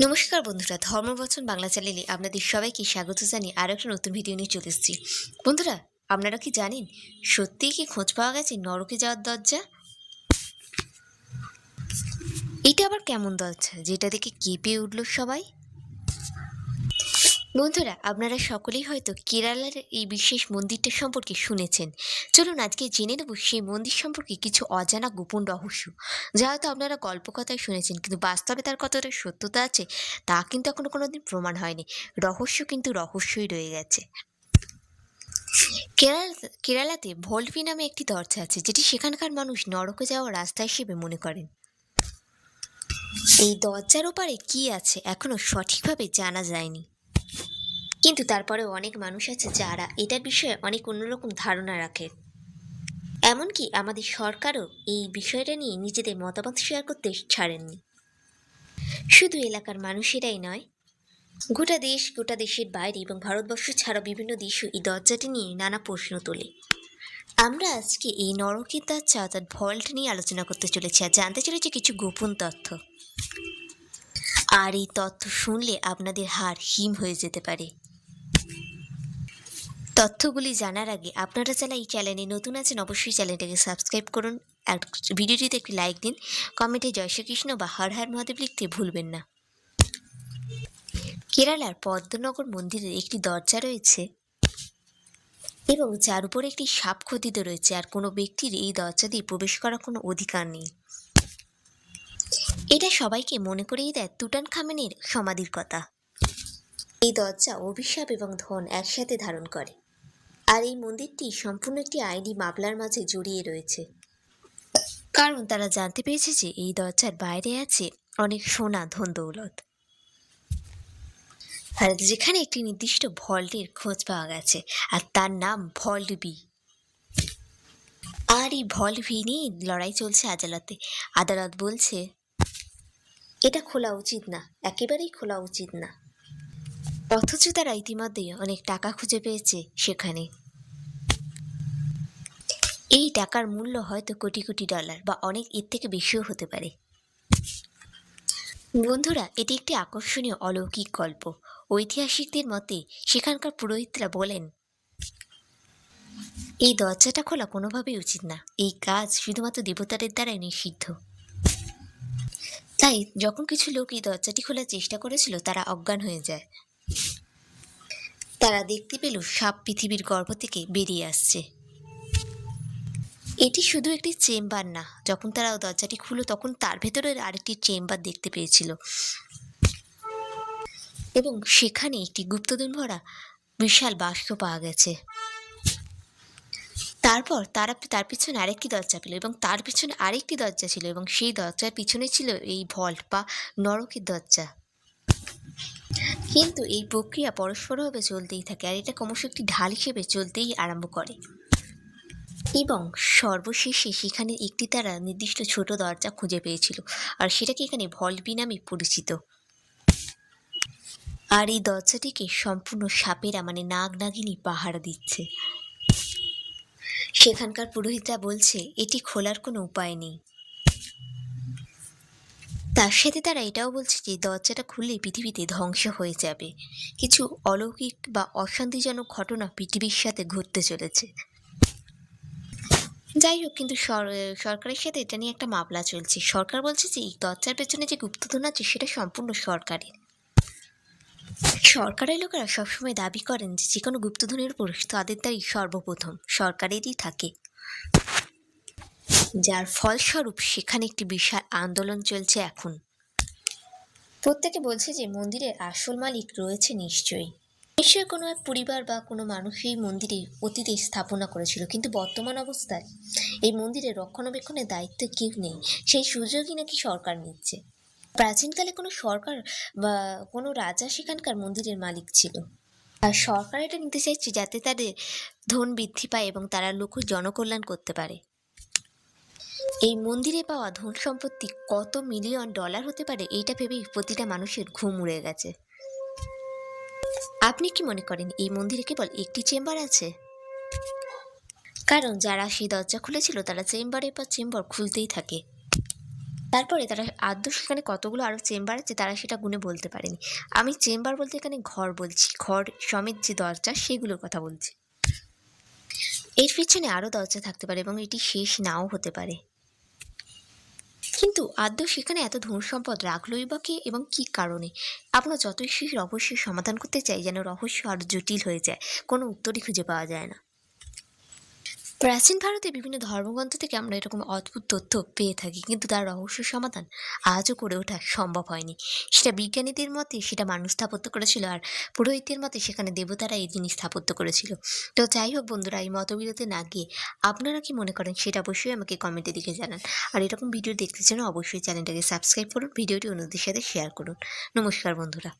নমস্কার বন্ধুরা, ধর্মবচন বাংলা চ্যানেলে আপনাদের সবাইকে স্বাগত জানিয়ে আরও একটা নতুন ভিডিও নিয়ে চলে এসেছি। বন্ধুরা, আপনারা কি জানেন সত্যিই কি খোঁজ পাওয়া গেছে নরকে যাওয়ার দরজা? এটা আবার কেমন দরজা, যেটা দেখে কেঁপে উঠল সবাই? বন্ধুরা, আপনারা সকলেই হয়তো কেরালার এই বিশেষ মন্দিরটা সম্পর্কে শুনেছেন। চলুন আজকে জেনে নেব সেই মন্দির সম্পর্কে কিছু অজানা গোপন রহস্য। যা হয়তো আপনারা গল্পকথায় শুনেছেন, কিন্তু বাস্তবে তার কতটা সত্যতা আছে, তা কিন্তু এখনও কোনো দিন প্রমাণ হয়নি। রহস্য কিন্তু রহস্যই রয়ে গেছে। কেরালা, কেরালাতে ভোল্টভি নামে একটি দরজা আছে, যেটি সেখানকার মানুষ নরকে যাওয়ার রাস্তা হিসেবে মনে করেন। এই দরজার ওপারে কি আছে, এখনও সঠিকভাবে জানা যায়নি। কিন্তু তারপরেও অনেক মানুষ আছে যারা এটার বিষয়ে অনেক অন্যরকম ধারণা রাখে। এমনকি আমাদের সরকারও এই বিষয়টা নিয়ে নিজেদের মতামত শেয়ার করতে ছাড়েননি। শুধু এলাকার মানুষেরাই নয়, গোটা দেশ, গোটা দেশের বাইরে এবং ভারতবর্ষ ছাড়া বিভিন্ন দেশও এই দরজাটি নিয়ে নানা প্রশ্ন তোলে। আমরা আজকে এই নরকের দরজা অর্থাৎ ভল্ট নিয়ে আলোচনা করতে চলেছি আর জানতে চলেছি কিছু গোপন তথ্য। আর এই তথ্য শুনলে আপনাদের হাড় হিম হয়ে যেতে পারে। তথ্যগুলি জানার আগে আপনারা যারা এই চ্যানেলে নতুন আছেন, অবশ্যই চ্যানেলটাকে সাবস্ক্রাইব করুন আর ভিডিওটিতে একটি লাইক দিন। কমেন্টে জয় শ্রীকৃষ্ণ বা হর হর মহাদেব লিখতে ভুলবেন না। কেরালার পদ্মনগর মন্দিরের একটি দরজা রয়েছে এবং যার উপরে একটি সাপ খোদিত রয়েছে আর কোনো ব্যক্তির এই দরজা দিয়ে প্রবেশ করার কোনো অধিকার নেই। এটা সবাইকে মনে করিয়ে দেয় তুটান খামেনের সমাধির কথা। এই দরজা, অভিশাপ এবং ধন একসাথে ধারণ করে। আর এই মন্দিরটি সম্পূর্ণ একটি আইনি মামলার মাঝে জড়িয়ে রয়েছে। কারণ তারা জানতে পেরেছে যে এই দরজার বাইরে আছে অনেক সোনা, ধন, দৌলত। যেখানে একটি নির্দিষ্ট ভল্টের খোঁজ পাওয়া গেছে, আর তার নাম ভল্ট বি আর এই ভল্ট ভি নিয়ে লড়াই চলছে আদালতে। আদালত বলছে, এটা খোলা উচিত না, একেবারেই খোলা উচিত না। অথচ তারা ইতিমধ্যেই অনেক টাকা খুঁজে পেয়েছে সেখানে। এই টাকার মূল্য হয়তো কোটি কোটি ডলার বা অনেক এর থেকে বেশিও হতে পারে। বন্ধুরা, এটি একটি আকর্ষণীয় অলৌকিক গল্প। ঐতিহাসিকদের মতে সেখানকার পুরোহিতরা বলেন, এই দরজাটা খোলা কোনোভাবেই উচিত না। এই কাজ শুধুমাত্র দেবতাদের দ্বারাই নিষিদ্ধ। তাই যখন কিছু লোক এই দরজাটি খোলার চেষ্টা করেছিল, তারা অজ্ঞান হয়ে যায়। তারা দেখতে পেল সাপ পৃথিবীর গর্ভ থেকে বেরিয়ে আসছে। এটি শুধু একটি চেম্বার না, যখন তারা দরজাটি খুলো তখন তার ভেতরে আরেকটি চেম্বার দেখতে পেয়েছিল। এবং সেখানে একটি গুপ্তধন ভরা বিশাল বাক্স পাওয়া গেছে। তারপর তারা তার পিছনে আরেকটি দরজা পেল এবং তার পিছনে আরেকটি দরজা ছিল এবং সেই দরজার পিছনে ছিল এই ভল্ট বা নরকের দরজা। কিন্তু এই প্রক্রিয়া পরস্পরভাবে চলতেই থাকে আর এটা ক্রমশ একটি ঢাল হিসেবে চলতেই আরম্ভ করে। এবং সর্বশেষে সেখানে একটি তারা নির্দিষ্ট ছোট দরজা খুঁজে পেয়েছিল আর সেটাকে এখানে ভলবি নামে পরিচিত। আর এই দরজাটিকে সম্পূর্ণ সাপেরা মানে নাগ নাগিনী পাহারা দিচ্ছে। সেখানকার পুরোহিতরা বলছে, এটি খোলার কোনো উপায় নেই। তার সাথে তারা এটাও বলছে যে, দরজাটা খুললে পৃথিবীতে ধ্বংস হয়ে যাবে। কিছু অলৌকিক বা অশান্তিজনক ঘটনা পৃথিবীর সাথে ঘটতে চলেছে। যাই হোক, কিন্তু সর- সরকারের সাথে এটা নিয়ে একটা মামলা চলছে। সরকার বলছে যে, এই দরজার পেছনে যে গুপ্তধন আছে, সেটা সম্পূর্ণ সরকারের। সরকারের লোকেরা সবসময় দাবি করেন যে যে কোনো গুপ্তধনের উপর তাদের তাই সর্বপ্রথম সরকারেরই থাকে। যার ফলস্বরূপ সেখানে একটি বিশাল আন্দোলন চলছে এখন। প্রত্যেকে বলছে যে মন্দিরের আসল মালিক রয়েছে নিশ্চয়ই। নিশ্চয়ই কোনো এক পরিবার বা কোনো মানুষ এই মন্দিরে অতীতে স্থাপনা করেছিল, কিন্তু বর্তমান অবস্থায় এই মন্দিরের রক্ষণাবেক্ষণের দায়িত্ব কেউ নেই, সেই সুযোগই নাকি সরকার নিচ্ছে। প্রাচীনকালে কোনো সরকার বা কোনো রাজা সেখানকার মন্দিরের মালিক ছিল। আর সরকার এটা নিতে চাইছে যাতে তাদের ধন বৃদ্ধি পায় এবং তারা লোক জনকল্যাণ করতে পারে। এই মন্দিরে পাওয়া ধন সম্পত্তি কত মিলিয়ন ডলার হতে পারে, এইটা ভেবেই প্রতিটা মানুষের ঘুম উড়ে গেছে। আপনি কি মনে করেন এই মন্দিরে কেবল একটি চেম্বার আছে? কারণ যারা সেই দরজা খুলেছিল, তারা চেম্বারের পর চেম্বার খুলতেই থাকে। তারপরে তারা আদ্য সেখানে কতগুলো আরও চেম্বার আছে, তারা সেটা গুনে বলতে পারেনি। আমি চেম্বার বলতে এখানে ঘর বলছি। ঘর সমেত যে দরজা, সেগুলোর কথা বলছি। এর পিছনে আরও দরজা থাকতে পারে এবং এটি শেষ নাও হতে পারে। কিন্তু আদ্য সেখানে এত ধন সম্পদ রাখলই বা কে এবং কি কারণে? আমরা যতই সেই রহস্যের সমাধান করতে চাই যেন রহস্য আরও জটিল হয়ে যায়, কোনো উত্তরই খুঁজে পাওয়া যায় না। প্রাচীন ভারতে বিভিন্ন ধর্মগ্রন্থ থেকে আমরা এরকম অদ্ভুত তথ্য পেয়ে থাকি, কিন্তু তার রহস্য সমাধান আজও করে ওঠা সম্ভব হয়নি। সেটা বিজ্ঞানীদের মতে সেটা মানুষ স্থাপত্য করেছিল আর পুরোহিতের মতে সেখানে দেবতারা এই জিনিস স্থাপত্য করেছিল। তো যাই হোক বন্ধুরা, এই মতবিরোধে না গিয়ে আপনারা কি মনে করেন সেটা অবশ্যই আমাকে কমেন্টে দিকে জানান। আর এরকম ভিডিও দেখতে জন্য অবশ্যই চ্যানেলটাকে সাবস্ক্রাইব করুন ভিডিওটি অন্যদের সাথে শেয়ার করুন। নমস্কার বন্ধুরা।